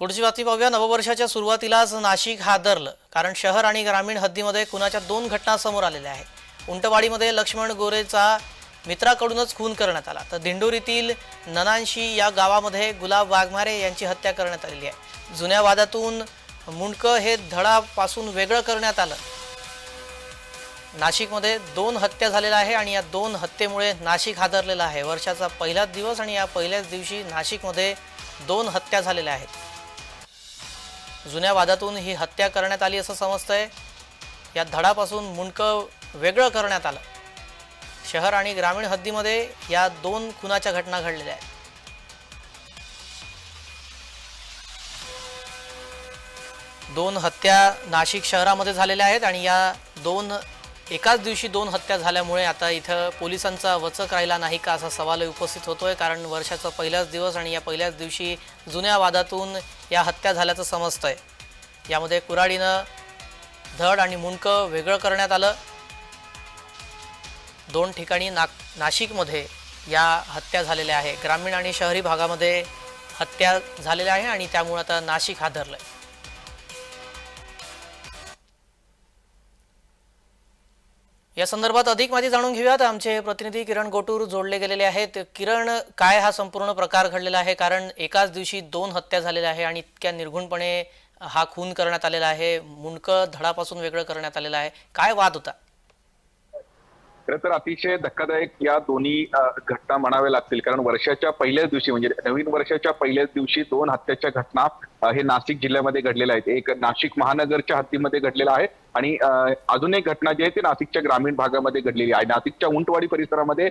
पुढची बातमी पाहूया नववर्षाच्या सुरुवातीलाच नाशिक हादरलं कारण शहर आणि ग्रामीण हद्दीमध्ये खुनाच्या दोन घटना समोर आलेल्या आहेत. उंटवाडीमध्ये लक्ष्मण गोरेचा मित्राकडूनच खून करण्यात आला. तर दिंडोरीतील ननांशी या गावामध्ये गुलाब वाघमारे यांची हत्या करण्यात आलेली आहे. जुन्या वादातून मुंडकं हे धडापासून वेगळं करण्यात आलं. नाशिकमध्ये दोन हत्या झालेल्या आहे आणि या दोन हत्येमुळे नाशिक हादरलेलं आहे. वर्षाचा पहिलाच दिवस आणि या पहिल्याच दिवशी नाशिकमध्ये दोन हत्या झालेल्या आहेत. जुन्या वादातून ही हत्या करण्यात आली असं समजतंय. या धडापासून मुंडकं वेगळं करण्यात आलं. शहर आणि ग्रामीण हद्दीमध्ये या दोन खुनाच्या घटना घडलेल्या आहेत. दोन हत्या नाशिक शहरामध्ये झालेल्या आहेत आणि या दोन एकाच दिवशी दोन हत्या झाल्यामुळे आता इथं पोलिसांचा वचक राहिला नाही का असा सवाल उपस्थित होतोय. कारण वर्षाचा पहिलाच दिवस आणि या पहिल्याच दिवशी जुन्या वादातून या हत्या झाल्याचं समजतंय. यामध्ये कुराडीनं धड आणि मुंडकं वेगळं करण्यात आलं. दोन ठिकाणी नाक नाशिकमध्ये या हत्या झालेल्या आहे. ग्रामीण आणि शहरी भागामध्ये हत्या झालेल्या आहे आणि त्यामुळे आता नाशिक हादरलंय. या संदर्भात अधिक माहिती जाणून घेऊयात. आमचे प्रतिनिधी किरण गोटूर जोडले गेलेले आहेत. किरण काय हा संपूर्ण प्रकार घडलेला आहे? कारण एकाच दिवशी दोन हत्या झालेल्या आहे आणि इतक्या निर्घुणपणे हा खून करण्यात आलेला आहे. मुंडकं धडापासून वेगळं करण्यात आलेलं आहे. काय वाद होता? खरं तर अतिशय धक्कादायक या दोन्ही घटना म्हणाव्या लागतील. कारण वर्षाच्या पहिल्याच दिवशी म्हणजे नवीन वर्षाच्या पहिल्याच दिवशी दोन हत्याच्या घटना हे नाशिक जिल्ह्यामध्ये घडलेल्या आहेत. एक नाशिक महानगरच्या हद्दीमध्ये घडलेला आहे आणि अजून एक घटना जी आहे ती नाशिकच्या ग्रामीण भागामध्ये घडलेली आहे. नाशिकच्या उंटवाडी परिसरामध्ये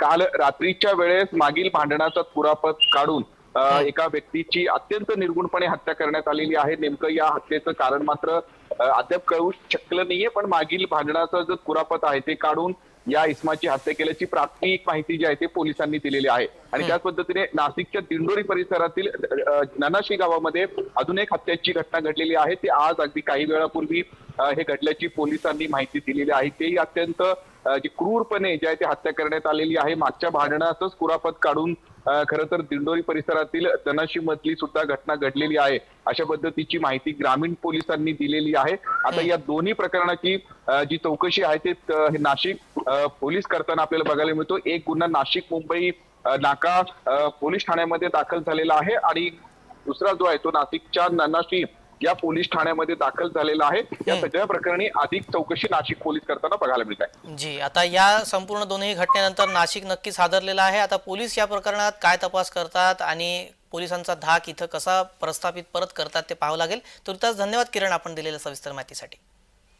काल रात्रीच्या वेळेस मागील भांडणाचा कुरापत काढून अ, एका व्यक्तीची अत्यंत निर्गुणपणे हत्या करण्यात आलेली आहे. नेमकं या हत्येचं कारण मात्र अद्याप कळू शकलं नाहीये पण मागील भांडणाचं जो कुरापत आहे ते काढून या इस्माची हत्या केल्याची प्राथमिक माहिती जी आहे ते पोलिसांनी दिलेली आहे. आणि त्याच पद्धतीने नाशिकच्या दिंडोरी परिसरातील ननाशी गावामध्ये अजून एक हत्याची घटना घडलेली आहे. ती आज अगदी काही वेळापूर्वी हे घडल्याची पोलिसांनी माहिती दिलेली आहे. तेही अत्यंत जी क्रूरपणे जे आहे ते हत्या करण्यात आलेली आहे. मागच्या भांडणाचंच कुरापत काढून खरं तर दिंडोरी परिसरातील धनाशी मधली सुद्धा घटना घडलेली आहे. अशा पद्धतीची माहिती ग्रामीण पोलिसांनी दिलेली आहे. आता या दोन्ही प्रकरणाची जी चौकशी आहे ते नाशिक पोलीस करताना आपल्याला बघायला मिळतो. एक गुन्हा नाशिक मुंबई नाका पोलीस ठाण्यामध्ये दाखल झालेला आहे आणि दुसरा जो आहे तो नाशिकच्या ननाशी या पोलीस ठाण्यामध्ये दाखल झालेला आहे. या सगळ्या प्रकरणी अधिक चौकशी नाशिक पोलीस करताना बघायला मिळत आहे. जी आता या संपूर्ण दोन्ही घटनेनंतर नाशिक नक्कीच हादरलेला आहे. आता पोलीस या प्रकरणात काय तपास करतात आणि पोलिसांचा धाक इथं कसा प्रस्थापित परत करतात ते पाहावं लागेल. तुर्तास धन्यवाद किरण आपण दिलेल्या सविस्तर माहितीसाठी.